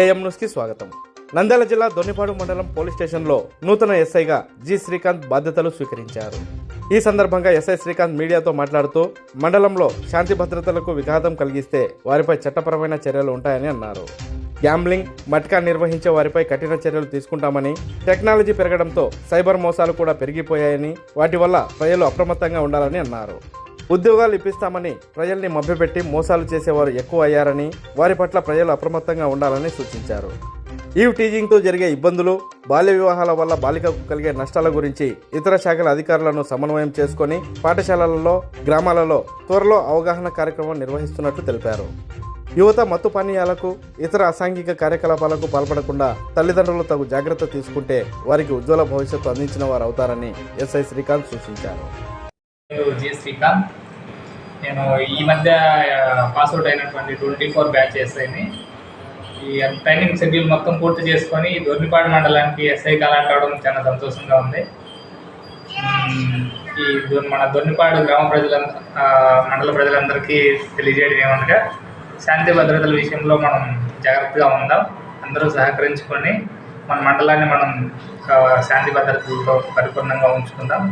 AM న్యూస్కి స్వాగతం. నంద్యాల జిల్లా దొన్నిపాడు మండలం పోలీస్ స్టేషన్లో నూతన ఎస్ఐగా జి శ్రీకాంత్ బాధ్యతలు స్వీకరించారు. ఈ సందర్భంగా ఎస్ఐ శ్రీకాంత్ మీడియాతో మాట్లాడుతూ మండలంలో శాంతి భద్రతలకు విఘాతం కలిగిస్తే వారిపై చట్టపరమైన చర్యలు ఉంటాయని అన్నారు. గ్యాంబ్లింగ్ మట్కా నిర్వహించే వారిపై కఠిన చర్యలు తీసుకుంటామని టెక్నాలజీ పెరగడంతో సైబర్ మోసాలు కూడా పెరిగిపోయాయని వాటి వల్ల ప్రజలు అప్రమత్తంగా ఉండాలని అన్నారు. ఉద్యోగాలు ఇప్పిస్తామని ప్రజల్ని మభ్యపెట్టి మోసాలు చేసేవారు ఎక్కువ అయ్యారని వారి పట్ల ప్రజలు అప్రమత్తంగా ఉండాలని సూచించారు. ఈవ్ టీజింగ్తో జరిగే ఇబ్బందులు బాల్య వివాహాల వల్ల బాలికకు కలిగే నష్టాల గురించి ఇతర శాఖల అధికారులను సమన్వయం చేసుకొని పాఠశాలలలో గ్రామాలలో త్వరలో అవగాహన కార్యక్రమం నిర్వహిస్తున్నట్లు తెలిపారు. యువత మత్తు పానీయాలకు ఇతర అసాంఘిక కార్యకలాపాలకు పాల్పడకుండా తల్లిదండ్రులు తగు జాగ్రత్త తీసుకుంటే వారికి ఉజ్వల భవిష్యత్తు అందించిన వారు అవుతారని ఎస్ఐ శ్రీకాంత్ సూచించారు. నేను జి శ్రీకాంత్. నేను ఈ మధ్య పాస్అవుట్ అయినటువంటి ట్వంటీ ఫోర్ బ్యాచ్ ఎస్ఐని ఈ ట్రైనింగ్ షెడ్యూల్ మొత్తం పూర్తి చేసుకొని ఈ దొర్నిపాడు మండలానికి ఎస్ఐ అలాట్ అవడం చాలా సంతోషంగా ఉంది. ఈ మన దొర్నిపాడు గ్రామ ప్రజల మండల ప్రజలందరికీ తెలియజేయడం ఏమనగా శాంతి భద్రతల విషయంలో మనం జాగ్రత్తగా ఉందాం. అందరూ సహకరించుకొని మన మండలాన్ని మనం శాంతి భద్రతలతో పరిపూర్ణంగా ఉంచుకుందాం.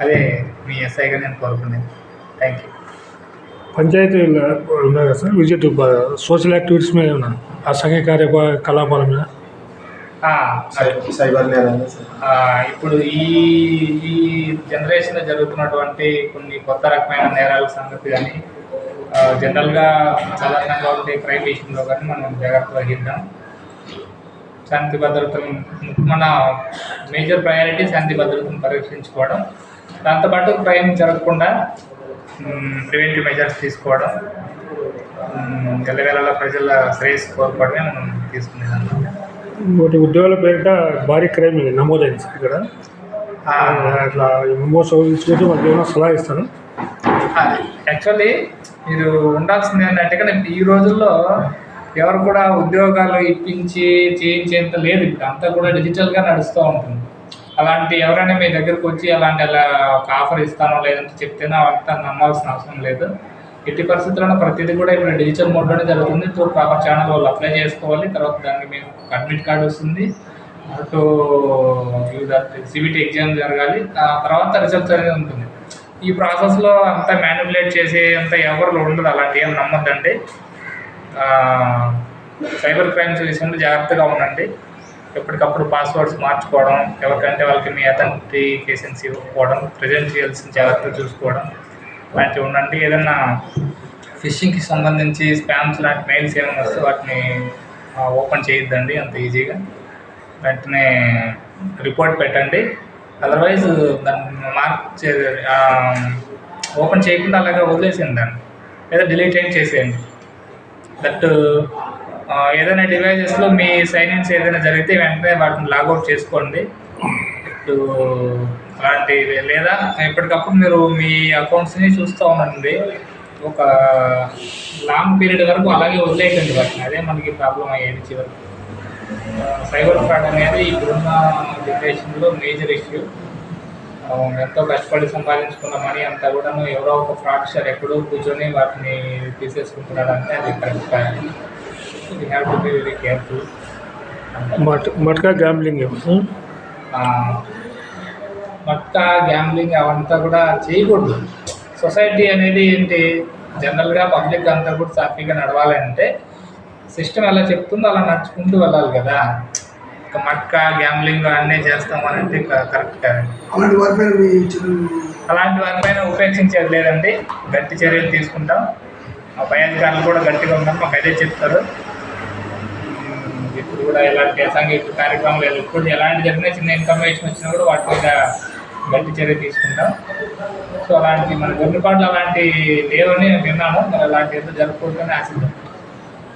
అదే మీ ఎస్ఐగా నేను కోరుకునేది. థ్యాంక్ యూ పంచాయతీ ఉన్నాయి కదా సార్? విజిట్ సోషల్ యాక్టివిటీస్ మీద ఏమన్నా అసంఘిక కార్యకలాపాల మీద. ఆ, సైబర్ నేరాలు సార్. ఆ, ఇప్పుడు ఈ ఈ జనరేషన్లో జరుగుతున్నటువంటి కొన్ని కొత్త రకమైన నేరాల సంగతి కానీ జనరల్గా సాధారణంగా ఉండే క్రైమ్ విషయంలో కానీ మనం జాగ్రత్త వహిద్దాం శాంతి భద్రతను మన మేజర్ ప్రయారిటీ శాంతి భద్రతను పరీక్షించుకోవడం దాంతోపాటు క్రైమ్ జరగకుండా ప్రివెంటివ్ మెజర్స్ తీసుకోవడం మ్, ఎల్లవేళలా ప్రజల శ్రేయస్సు కోరుకోవడమే మనం తీసుకునేది ఇంకోటి ఉద్యోగాల పేరిట భారీ క్రైమ్ నమోదైంది ఇక్కడ. అట్లా వాళ్ళకి ఏమైనా సలహా ఇస్తాను యాక్చువల్లీ మీరు ఉండాల్సింది ఏంటంటే ఈ రోజుల్లో ఎవరు కూడా ఉద్యోగాలు ఇప్పించి చేయించేంత లేదు ఇప్పుడు. అంతా కూడా డిజిటల్గా నడుస్తూ ఉంటుంది. అలాంటి ఎవరైనా మీ దగ్గరకు వచ్చి అలాంటి అలా ఒక ఆఫర్ ఇస్తానో లేదంటే చెప్తేనో అంతా నమ్మాల్సిన అవసరం లేదు. ఎట్టి పరిస్థితుల్లో ప్రతిదీ కూడా ఇప్పుడు డిజిటల్ మోడ్లోనే జరుగుతుంది. త్రూ ప్రాపర్ ఛానల్ వాళ్ళు అప్లై చేసుకోవాలి. తర్వాత దానికి మీకు అడ్మిట్ కార్డు వస్తుంది. అటు సిబిటి ఎగ్జామ్ జరగాలి. ఆ తర్వాత రిజల్ట్స్ అనేది ఉంటుంది. ఈ ప్రాసెస్లో అంతా మ్యానిపులేట్ చేసే అంత ఎవరు ఉండదు అలాంటి ఏం నమ్మద్దండి. సైబర్ క్రైమ్స్ విషయంలో జాగ్రత్తగా ఉండండి. ఎప్పటికప్పుడు పాస్వర్డ్స్ మార్చుకోవడం ఎవరికంటే వాళ్ళకి మీ అథెంటికేషన్స్ ఇవ్వకపోవడం చేయాల్సిన జాగ్రత్తలు చూసుకోవడం లాంటివి ఉండండి. ఏదన్నా ఫిషింగ్కి సంబంధించి స్పామ్స్ లాంటి మెయిల్స్ ఏమైనా వస్తే వాటిని ఓపెన్ చేయొద్దండి అంత ఈజీగా. వెంటనే రిపోర్ట్ పెట్టండి. అదర్వైజ్ దాన్ని మార్క్ చే ఓపెన్ చేయకుండా అలాగే వదిలేసేయండి దాన్ని. లేదా డిలీట్ అయిన చేసేయండి. దట్ uh, ఏదైనా డివైజెస్లో మీ సైన్ ఇన్స్ ఏదైనా జరిగితే వెంటనే వాటిని లాగౌట్ చేసుకోండి. ఇటు uh, అలాంటి లేదా ఎప్పటికప్పుడు మీరు మీ అకౌంట్స్ని చూస్తూ ఉండండి. ఒక లాంగ్ పీరియడ్ వరకు అలాగే వదిలేయకండి వాటిని. అదే మనకి ప్రాబ్లం అయ్యేది చివరికి. సైబర్ ఫ్రాడ్ అనేది ఇప్పుడున్న జనరేషన్లో మేజర్ ఇష్యూ ఎంతో కష్టపడి సంపాదించుకున్న మనీ అంతా కూడా ఎవరో ఒక ఫ్రాడ్ షార్ ఎక్కడో కూర్చొని వాటిని తీసేసుకుంటున్నాడు అంటే అది కరెక్ట్ కాదు. We have to be very careful మట్ matka gambling sir matka gambling అవంతా కూడా చేయకూడదు. సొసైటీ అనేది ఏంటి? జనరల్గా పబ్లిక్ అంతా కూడా సాఫీగా నడవాలంటే సిస్టమ్ ఎలా చెప్తుందో అలా నడుచుకుంటూ వెళ్ళాలి కదా. మట్కా గ్యాంబ్లింగ్ అన్నీ చేస్తామనంటే కరెక్ట్ కాదండి అలాంటి వారిపైన మీ చర్యలు? అలాంటి వారిపైన ఉపేక్షించేది లేదండి గట్టి చర్యలు తీసుకుంటాం. మా పై అధికారులు కూడా గట్టిగా ఉన్నాం మాకు అదే చెప్తారు. ఉమ్, ఇప్పుడు కూడా ఎలాంటి అసాంఘిక కార్యక్రమాలు ఇప్పుడు ఎలాంటి జరిగినా చిన్న ఇన్ఫర్మేషన్ వచ్చినా కూడా వాటి మీద గట్టి చర్య తీసుకుంటాం. సో అలాంటి మన గొర్రెపాట్లు అలాంటి లేవని విన్నాము. మరి అలాంటి ఏదో జరగకూడదని ఆశిద్దాం.